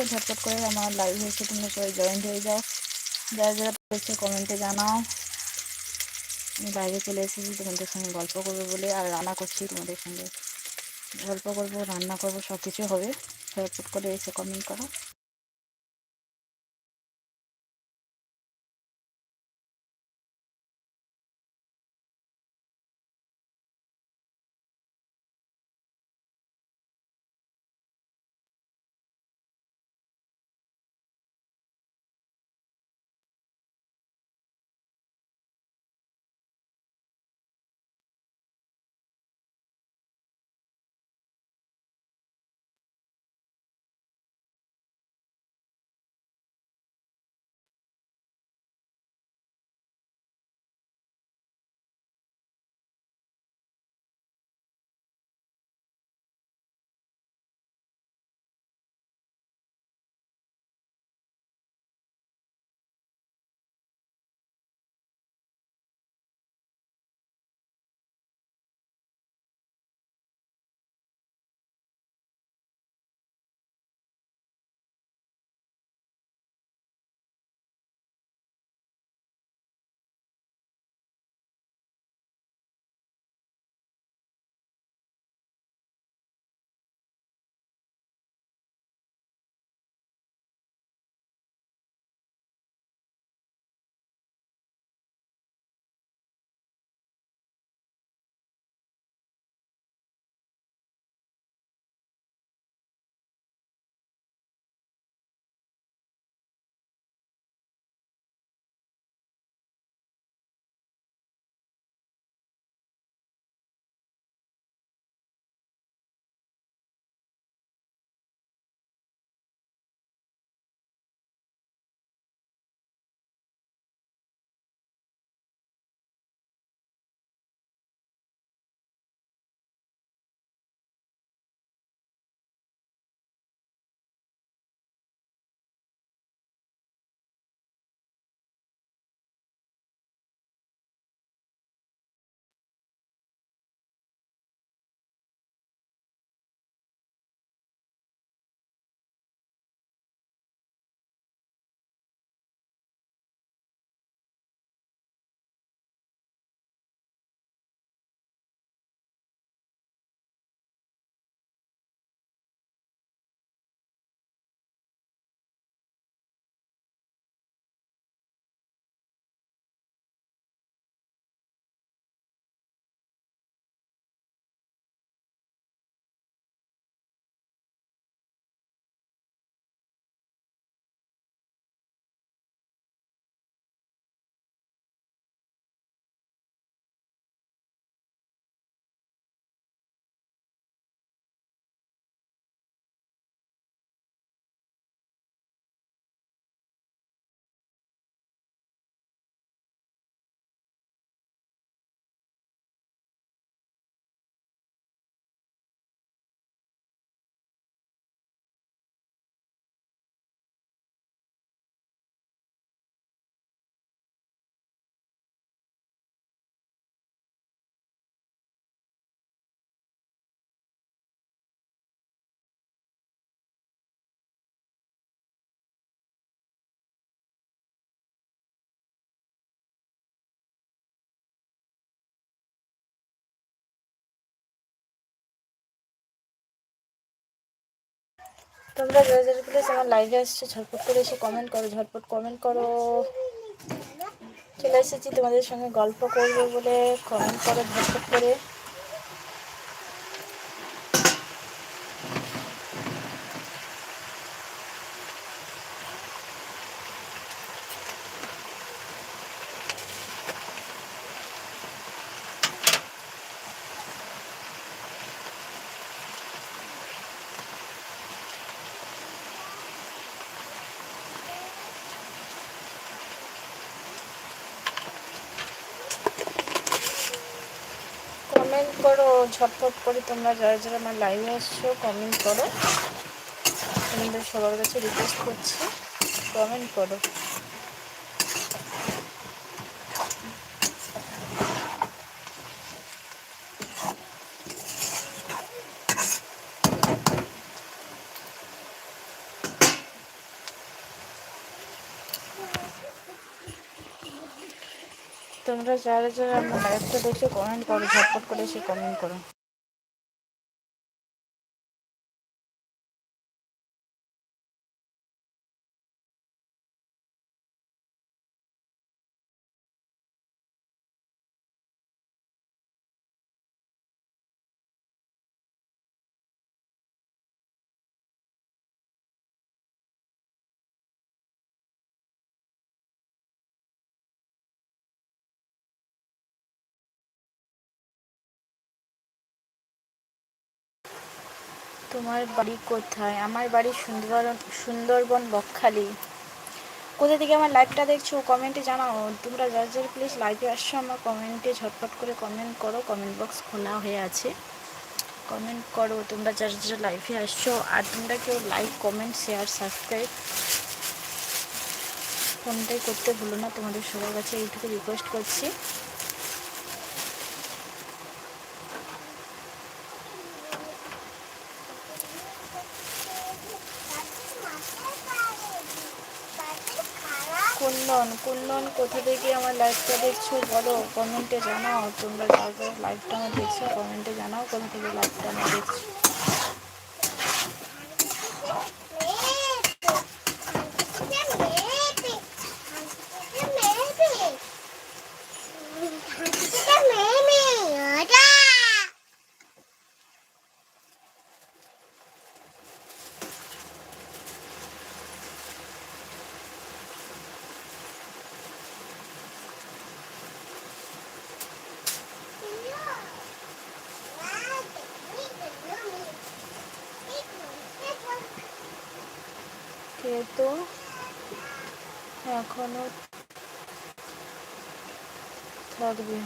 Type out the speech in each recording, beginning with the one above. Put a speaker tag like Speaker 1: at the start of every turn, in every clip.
Speaker 1: এসে ঝটপট করে আমার লাইভ হয়েছে তোমরা সবাই জয়েন্ট হয়ে যাও। যারা যারা পেয়েছে কমেন্টে জানাও। আমি বাইরে চলে এসেছি, তোমাদের সঙ্গে গল্প করব বলে, আর রান্না করছি তোমাদের সঙ্গে। গল্প করব, রান্না করব সব কিছু হবে। ঝটপট করে এসে কমেন্ট করো। তোমরা যারা যারা প্লিজ আমার লাইভে আসছে, ঝটপট করে এসে কমেন্ট করো, ঝটপট কমেন্ট করো। চলে এসেছি তোমাদের সঙ্গে গল্প করব বলে কমেন্ট করো ঝটপট করে। কমেন্ট করো ঝটফট করে তোমরা যারা যারা আমার লাইভে আসছো কমেন্ট করো। তোমাদের সবার কাছে রিকোয়েস্ট করছি কমেন্ট করো। তোমরা যারা যারা আমার লাইভটা দেখে কমেন্ট করো ঝটপট করে এসে কমেন্ট করো। তোমার বাড়ি কোথায়? আমার বাড়ি সুন্দর সুন্দরবন বকখালি। কোথা থেকে আমার লাইভটা দেখছ কমেন্টে জানাও। তোমরা যার যার প্লিজ লাইভে আসছো, আমার কমেন্টে ঝটপট করে কমেন্ট করো। কমেন্ট বক্স খোলা হয়ে আছে। কমেন্ট করো তোমরা যার যার লাইভে আসছো। আর তোমরা কেউ লাইক কমেন্ট শেয়ার সাবস্ক্রাইব ফোনটাই করতে ভুলো না। তোমাদের সবার কাছে এইটুকু রিকোয়েস্ট করছি। কুন্দন কুন্দন কোথা থেকে আমার লাইভটা দেখছ বলো? কমেন্টে জানাও। তোমরা যারা লাইভটা আমার দেখছ কমেন্টে জানাও কোথা থেকে লাইভটা আমার দেখছ কে তো এখনও থাকবে।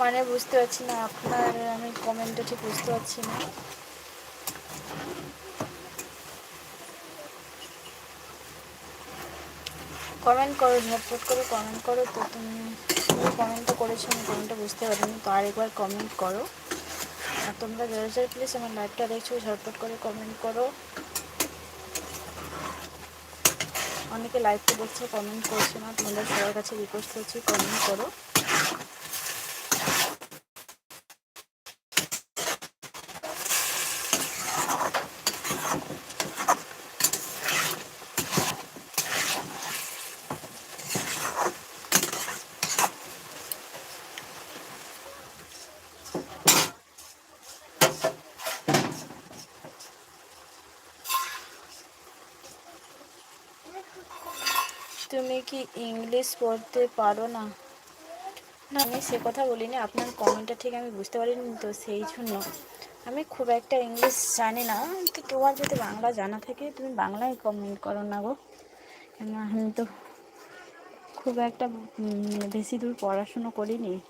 Speaker 1: মানে বুঝতে পারছি না, আপনার আমি কমেন্টটা ঠিক বুঝতে পারছি না। কমেন্ট করো, ঝটপট করে কমেন্ট করো, তো তুমি তুমি কমেন্টটা করেছ, আমি কমেন্টটা বুঝতে পারিনি, তো আরেকবার কমেন্ট করো। আর তোমরা যারা যারা প্লিজ আমার লাইভটা দেখছ, ঝটপট করে কমেন্ট করো। অনেকে লাইভটা করছে কমেন্ট করছে না। তোমাদের সবার কাছে রিকোয়েস্ট করছি কমেন্ট করো তুমি কি ইংলিশ পড়তে পারো না? না, আমি সে কথা বলিনি। আপনার কমেন্টটা ঠিক আমি বুঝতে পারিনি তো, সেই জন্য। আমি খুব একটা ইংলিশ জানি না। তো তোমার যদি বাংলা জানা থাকে, তুমি বাংলায় কমেন্ট করো না গো। কেন, আমি তো খুব একটা বেশি দূর পড়াশুনো করিনি।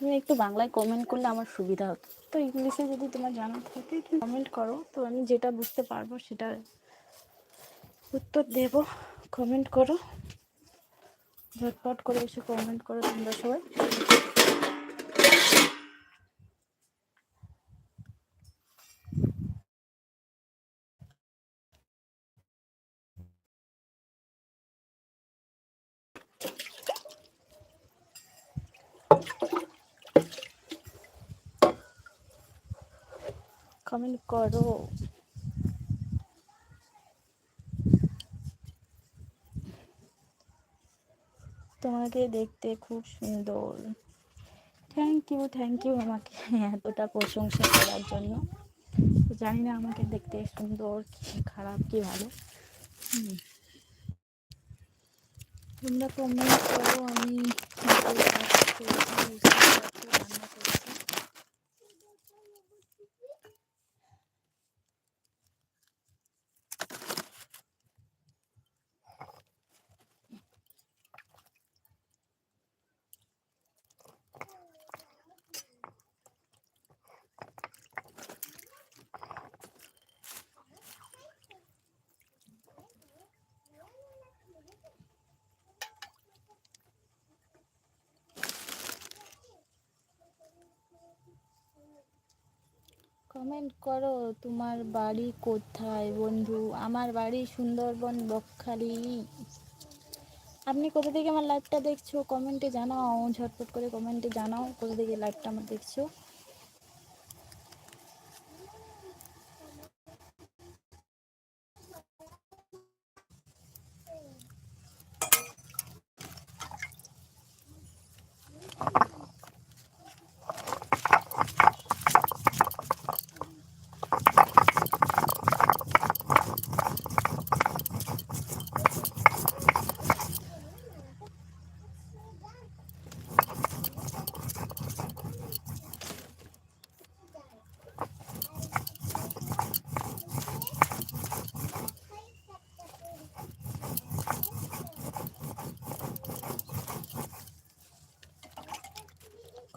Speaker 1: তুমি একটু বাংলায় কমেন্ট করলে আমার সুবিধা হতো। তো ইংলিশে যদি তোমার জানা থাকে কমেন্ট করো। তো আমি যেটা বুঝতে পারব সেটা উত্তর দেব। কমেন্ট করো। ঝটপট করে এসে কমেন্ট করো তোমরা সবাই। কমেন্ট করো। তোমাকে দেখতে খুব সুন্দর। থ্যাংক ইউ থ্যাংক ইউ আমাকে এতটা প্রশংসা করার জন্য। জানি না আমাকে দেখতে সুন্দর কি খারাপ কি ভালো। তোমরা কমেন্ট করো, আমি রান্না করছি কমেন্ট করো, তোমার বাড়ি কোথায় বন্ধু? আমার বাড়ি সুন্দরবন বকখালি। আপনি কোথা থেকে আমার লাইভটা দেখছ? কমেন্টে জানাও, ঝটপট করে কমেন্টে জানাও, কোথা থেকে লাইভটা আমার দেখছ?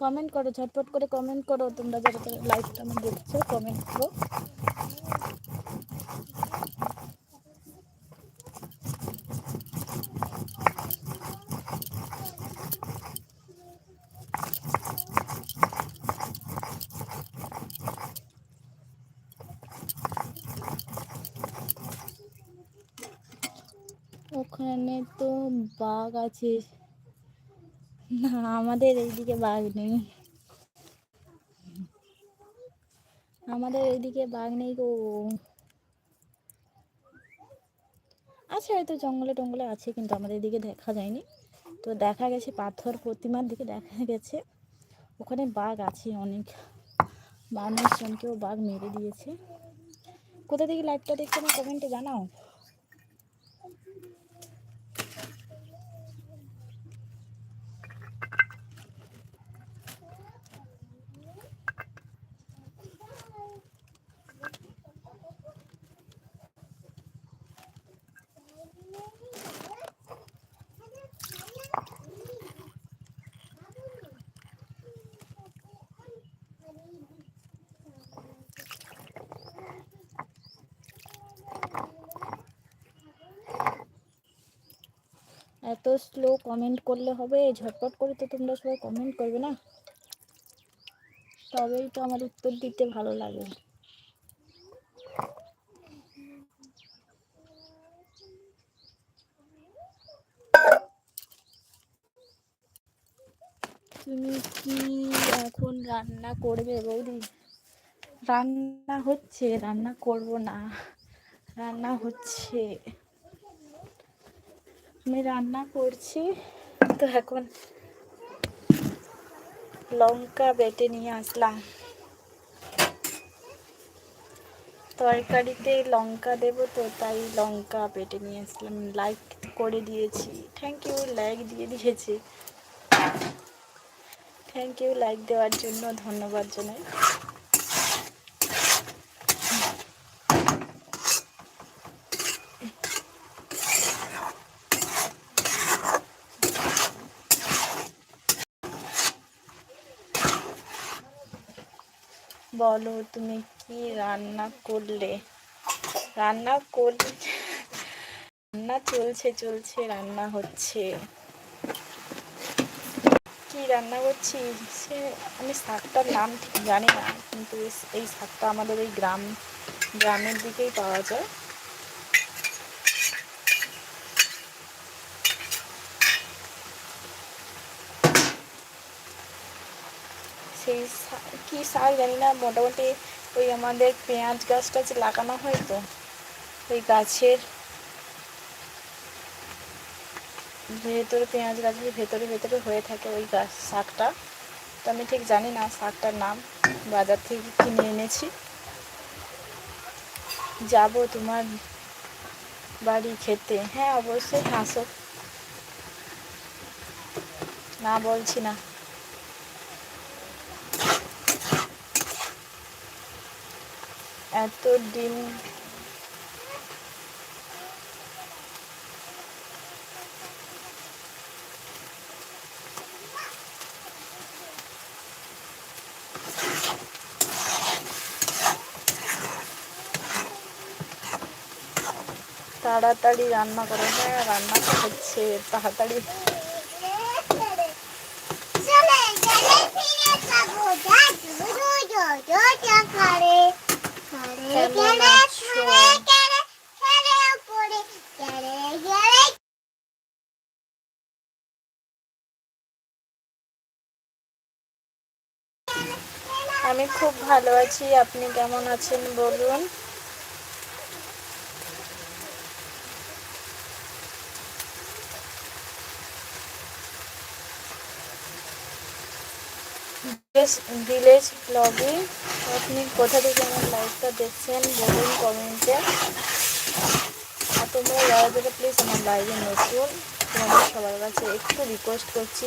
Speaker 1: কমেন্ট করো, ঝটপট করে কমেন্ট করো, তোমরা যারা লাইভটা আমার দেখছ কমেন্ট করো। ওখানে তো বাঘ আছে। না, আমাদের এইদিকে বাঘ নেই। আমাদের এইদিকে বাঘ নেই গো। আছে হয়তো জঙ্গলে টঙ্গলে আছে, কিন্তু আমাদের এদিকে দেখা যায়নি। তো দেখা গেছে, পাথর প্রতিমার দিকে দেখা গেছে। ওখানে বাঘ আছে অনেক। মানুষজনকেও বাঘ মেরে দিয়েছে। কোথা থেকে লাইভটা দেখছ? না কমেন্টে জানাও। এত স্লো কমেন্ট করলে হবে, ঝটপট করে তো তোমরা সবাই কমেন্ট করবে না? তবেই তো আমার উত্তর দিতে ভালো লাগে। তুমি কি এখন রান্না করবে বৌদি? রান্না হচ্ছে, রান্না করব না। রান্না হচ্ছে। আমি রান্না করছি। তো এখন লঙ্কা বেটে নিয়ে আসলাম। তরকারিতে লঙ্কা দেব তো, তাই লঙ্কা বেটে নিয়ে আসলাম। লাইক করে দিয়েছি। থ্যাংক ইউ লাইক দিয়ে দিয়েছি। থ্যাংক ইউ লাইক দেওয়ার জন্য ধন্যবাদ জানাই। বলো, তুমি কি রান্না করলে? রান্না কর, রান্না চলছে চলছে, রান্না হচ্ছে। কি রান্না করছি? সে, আমি শাকটার নাম ঠিক জানি না, কিন্তু এই শাকটা আমাদের এই গ্রাম, গ্রামের দিকেই পাওয়া যায়। সেই কি শাক জানি না, মোটামুটি ওই আমাদের পেঁয়াজ গাছটা যে লাগানো হয় তো, ওই গাছের ভেতরে, পেঁয়াজ গাছের ভেতরে ভেতরে হয়ে থাকে ওই গাছ শাকটা তো আমি ঠিক জানি না শাকটার নাম, বাজার থেকে কিনে এনেছি। যাব তোমার বাড়ি খেতে। হ্যাঁ অবশ্যই হাসো না বলছি না। এত ডিম তাড়াতাড়ি রান্না করো হ্যাঁ রান্না হচ্ছে তাড়াতাড়ি
Speaker 2: ফিরে পাবো দাদু দুটো করে
Speaker 1: আমি খুব ভালো আছি আপনি কেমন আছেন বলুন? ভিলেজ ব্লগে আপনি কোথা থেকে আমার লাইভটা দেখছেন বলুন কমেন্টে আর তোমরা যারা যারা প্লিজ আমার লাইভে নতুন, তোমাদের সবার কাছে একটু রিকোয়েস্ট করছি,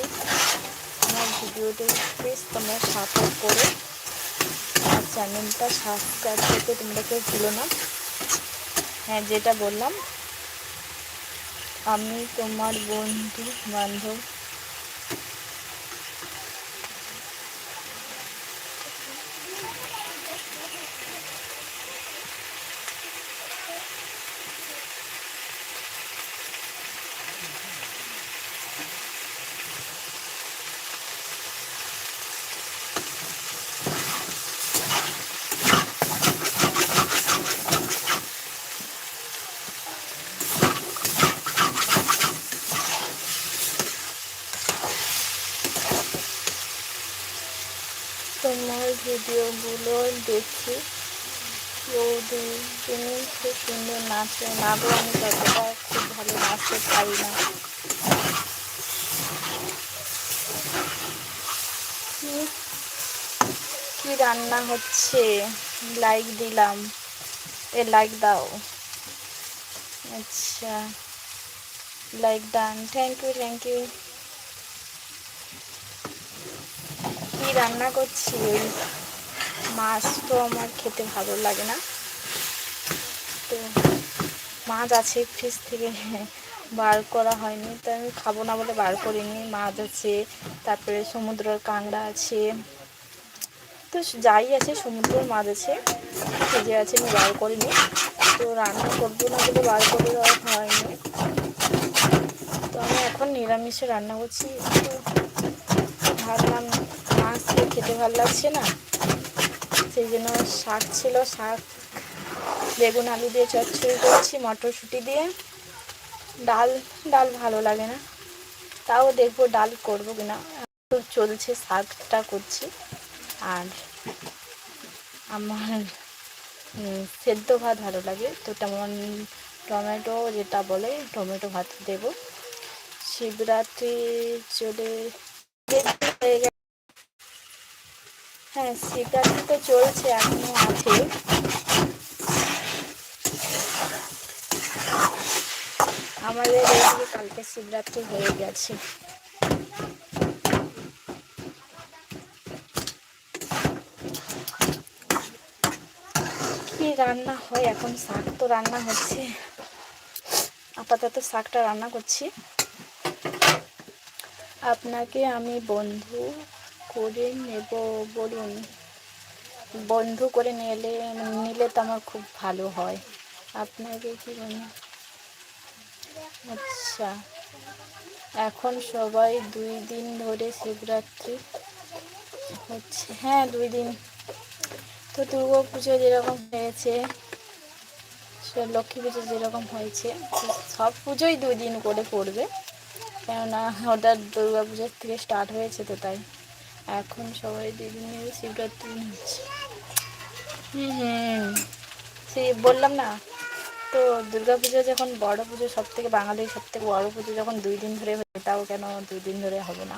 Speaker 1: আমার ভিডিওটি প্লিজ তোমরা সাপোর্ট করে। আমার চ্যানেলটা সাবস্ক্রাইব করতে তোমরা কেউ ভুলো না। হ্যাঁ যেটা বললাম, আমি তোমার বন্ধু বান্ধব তোমার ভিডিওগুলো দেখি বৌদি তুমি খুব সুন্দর নাচো, না গো, আমি ততটা খুব ভালো নাচতে পারি না। কি- রান্না হচ্ছে? লাইক দিলাম। এ লাইক দাও। আচ্ছা। Like done thank you thank you কি রান্না করছি? মাছ তো আমার খেতে ভালো লাগে না। মাছ আছে ফ্রিজ থেকে বার করা হয়নি। তো আমি খাব না বলে বার করিনি। মাছ আছে, তারপরে সমুদ্রের কাঁকড়া আছে। তো যাই আছে, সমুদ্রের মাছ আছে ফ্রিজে আছে আমি বার করিনি। তো রান্না করব না বলে বার করে দেওয়া হয়নি। তো আমি এখন নিরামিষে রান্না করছি। তো ভাবলাম মাছ খেতে ভালো লাগছে না, সেই জন্য শাক ছিল, শাক বেগুন, আলু দিয়ে চচ্চড়ি করছি, মটরশুঁটি দিয়ে। ডাল ডাল ভালো লাগে না। তাও দেখব ডাল করব কিনা। চলছে শাকটা করছি। আর আমার সেদ্ধ ভাত ভালো লাগে। তো তেমন টমেটো যেটা বলে, টমেটো ভাত দেব। শিবরাত্রি চলে হয়ে, শিবরাত্রি তো চলছে, এখনও আছে। আমাদের কালকে শিবরাত্রি হয়ে গেছে। কি রান্না হয় এখন? শাক তো রান্না হচ্ছে। আপাতত শাকটা রান্না করছি। আপনাকে আমি বন্ধু করে নেব বলুন। বন্ধু করে নিলে নিলে তো আমার খুব ভালো হয়। আপনাকে কি বলুন? আচ্ছা। এখন সবাই দুই দিন ধরে শিবরাত্রি হচ্ছে। হ্যাঁ দুই দিন। তো দুর্গা পুজো যেরকম হয়েছে লক্ষ্মী পুজো যেরকম হয়েছে, সব পুজোই দুই দিন করে পড়বে। কেননা ওটা দুর্গা পুজোর থেকে স্টার্ট হয়েছে তো তাই। এখন সবাই দুই দিন শিবরাত্রি হচ্ছে। হুম হুম। সে বললাম না তো দুর্গা পুজো যখন বড় পুজো সব থেকে বাঙালির সব থেকে বড় পুজো যখন দুই দিন ধরে হয়, তাও কেন দুই দিন ধরে হবে না?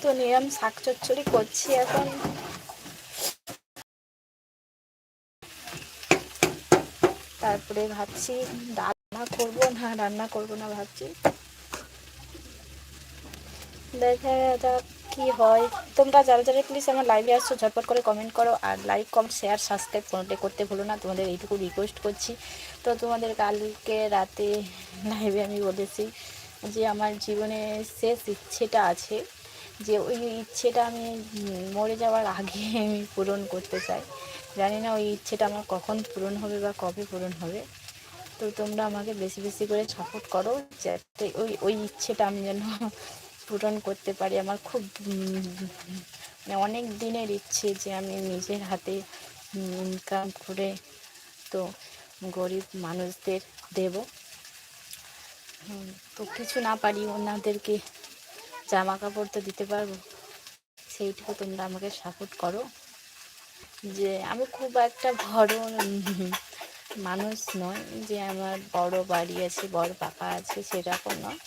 Speaker 1: তো নিয়ম শাক চচ্চড়ি করছি এখন। তারপরে ভাবছি রান্না করব না, রান্না করব না ভাবছি। দেখা যাক কি হয়? তোমরা যারা যারা প্লিজ আমার লাইভে আসছো, ঝটপট করে কমেন্ট করো আর লাইক কম শেয়ার সাবস্ক্রাইব কোনোটাই করতে ভুলো না। তোমাদের এইটুকু রিকোয়েস্ট করছি। তো তোমাদের কালকে রাতে লাইভে আমি বলেছি যে আমার জীবনে শেষ ইচ্ছেটা আছে, যে ওই ইচ্ছেটা আমি মরে যাওয়ার আগে আমি পূরণ করতে চাই। জানি না ওই ইচ্ছেটা আমার কখন পূরণ হবে বা কবে পূরণ হবে। তো তোমরা আমাকে বেশি বেশি করে সাপোর্ট করো, যাতে ওই ওই ইচ্ছেটা আমি যেন পূরণ করতে পারি আমার খুব মানে অনেক দিনের ইচ্ছে যে আমি নিজের হাতে ইনকাম করে তো গরিব মানুষদের দেব। তো কিছু না পারি, ওনাদেরকে জামা কাপড় তো দিতে পারব। সেইটুকু তোমরা আমাকে সাপোর্ট করো। যে আমি খুব একটা বড় মানুষ নয় যে আমার বড় বাড়ি আছে, বড় পাকা আছে, সেরকম নয়।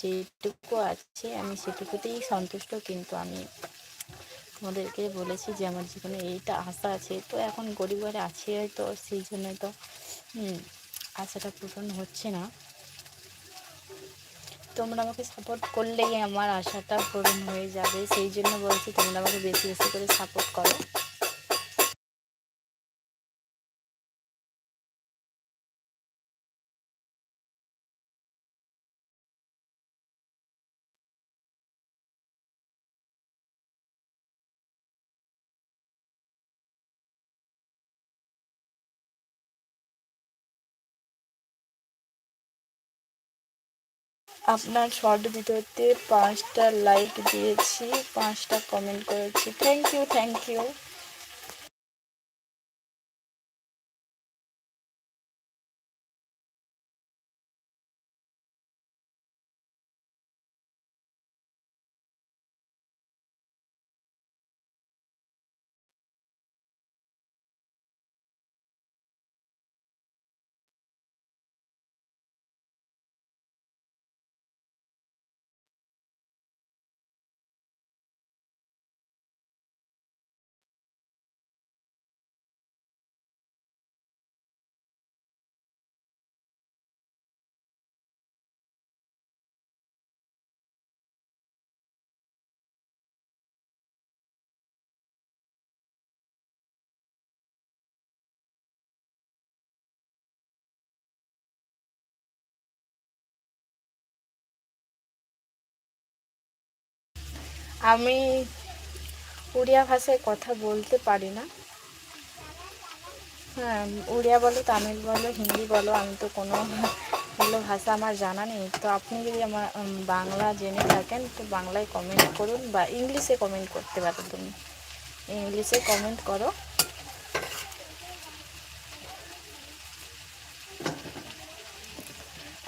Speaker 1: যেটুকু আছে আমি সেটুকুতেই সন্তুষ্ট। কিন্তু আমি তোমাদেরকে বলেছি যে আমার জীবনে এইটা আশা আছে। তো এখন গরিব ঘরে আছে হয়তো, সেই জন্য তো আশাটা পূরণ হচ্ছে না। তোমরা আমাকে সাপোর্ট করলেই আমার আশাটা পূরণ হয়ে যাবে। সেই জন্য বলছি তোমরা আমাকে বেশি বেশি করে সাপোর্ট করো। আপনার শর্ট ভিডিওতে পাঁচটা লাইক দিয়েছি পাঁচটা কমেন্ট করেছি। থ্যাংক ইউ থ্যাংক ইউ আমি উড়িয়া ভাষায় কথা বলতে পারি না। হ্যাঁ উড়িয়া বলো, তামিল বলো, হিন্দি বলো, আমি তো কোনো এগুলো ভাষা আমার জানা নেই। তো আপনি যদি আমার বাংলা জেনে থাকেন, তো বাংলায় কমেন্ট করুন বা ইংলিশে কমেন্ট করতে পারো তুমি। ইংলিশে কমেন্ট করো।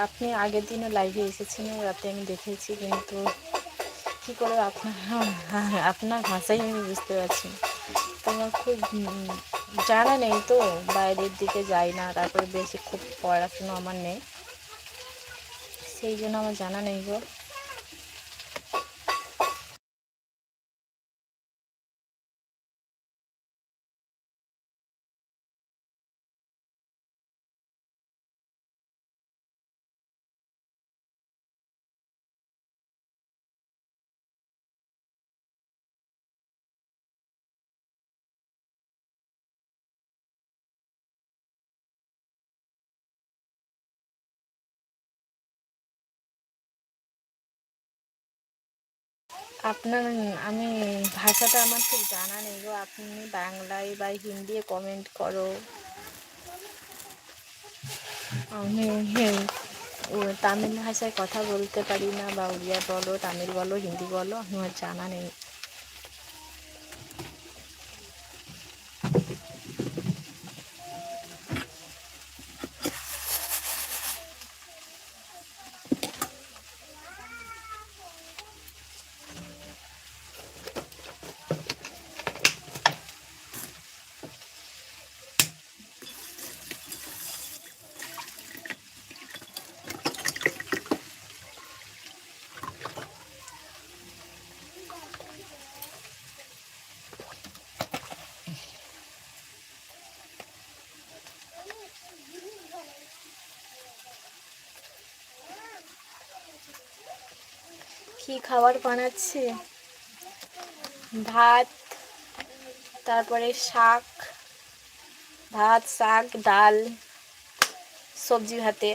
Speaker 1: আপনি আগের দিনও লাইভে এসেছিলেন, রাতে আমি দেখেছি, কিন্তু কী করে আপনার আপনার ভাষাই আমি বুঝতে পারছি। তোমার খুব জানা নেই তো, বাইরের দিকে যাই না, তারপরে বেশি খুব পড়াশুনো আমার নেই। সেই জন্য আমার জানা নেই গো। আপনার, আমি ভাষাটা আমার ঠিক জানা নেই গো। আপনি বাংলায় বা হিন্দি কমেন্ট করো। আমি তামিল ভাষায় কথা বলতে পারি না, বা উড়িয়া বলো, তামিল বলো, হিন্দি বলো, আমার জানা নেই। কি খাবার বানাচ্ছে? ভাত তারপরে শাক ভাত শাক ডাল সবজি ভাতে।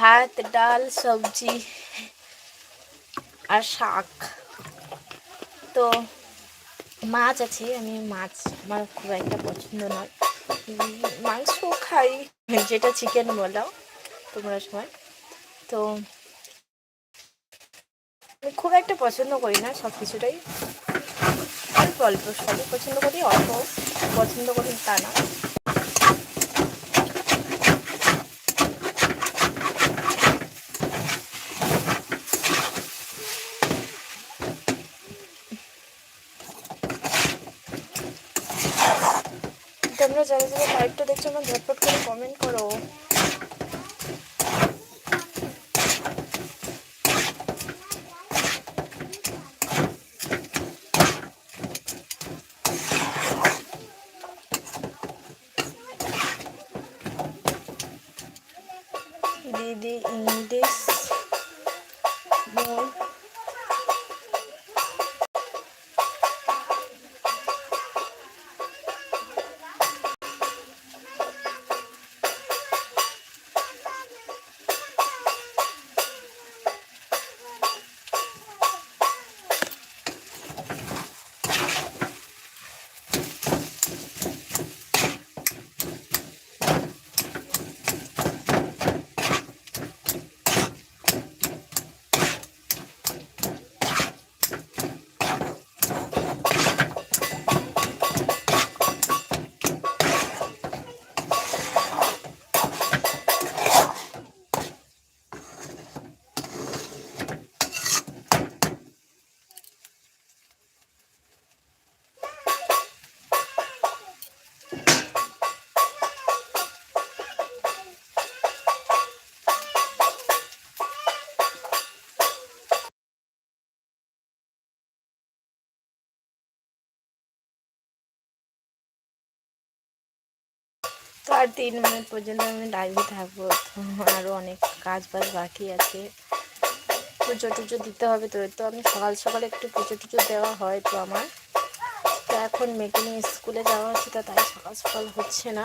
Speaker 1: ভাত, ডাল, সবজি আর শাক। তো মাছ আছে, আমি মাছ আমার খুব একটা পছন্দ নয়। মাংস খাই, যেটা চিকেন বলাও তোমরা সময় তো আমি খুব একটা পছন্দ করি না সব কিছুটাই অল্প অল্প, সবই পছন্দ করি, অল্প পছন্দ করি তা না। তোমরা যারা যারা লাইভটা দেখছ আমার ঝটপট করে কমেন্ট করো। দিদি ইংলিশ আর তিন মিনিট পর্যন্ত আমি লাইভে থাকব। আরও অনেক কাজ বাজ বাকি আছে। পুজো টুজো দিতে হবে তো তো আমি সকাল সকাল একটু পুজো টুজো দেওয়া হয় তো আমার। তো এখন মেয়েকে নিয়ে স্কুলে যাওয়া হচ্ছে তো তাই সকাল সকাল হচ্ছে না।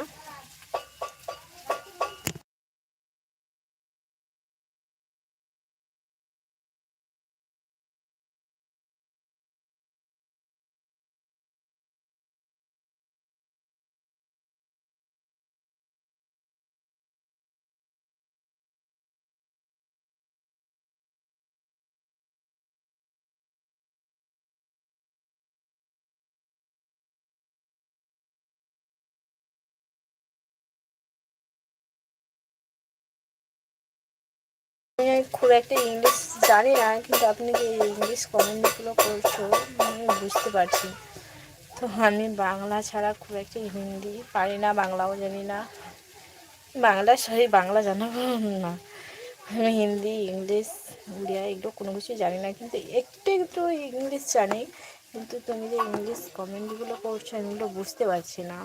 Speaker 1: খুব একটা ইংলিশ জানি না, কিন্তু আপনি যে ইংলিশ কমেন্টগুলো করছ, আমি বুঝতে পারছি। তো আমি বাংলা ছাড়া খুব একটা হিন্দি পারি না, বাংলাও জানি না। বাংলা সরি, বাংলা জানাব না। আমি হিন্দি ইংলিশ উড়িয়া এগুলো কোনো কিছু জানি না, কিন্তু একটু একটু ইংলিশ জানি। কিন্তু তুমি যে ইংলিশ কমেন্টগুলো করছ, আমি বুঝতে পারছি না।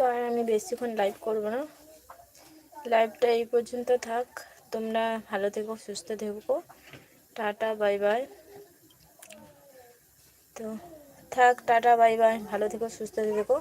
Speaker 1: তো আর আমি বেশিক্ষণ লাইভ করব না। লাইভটা এই পর্যন্ত থাক। তোমরা ভালো থেকো, সুস্থ থেকো। টাটা বাই বাই তো থাক, টাটা বাই বাই ভালো থেকো, সুস্থ থেকো।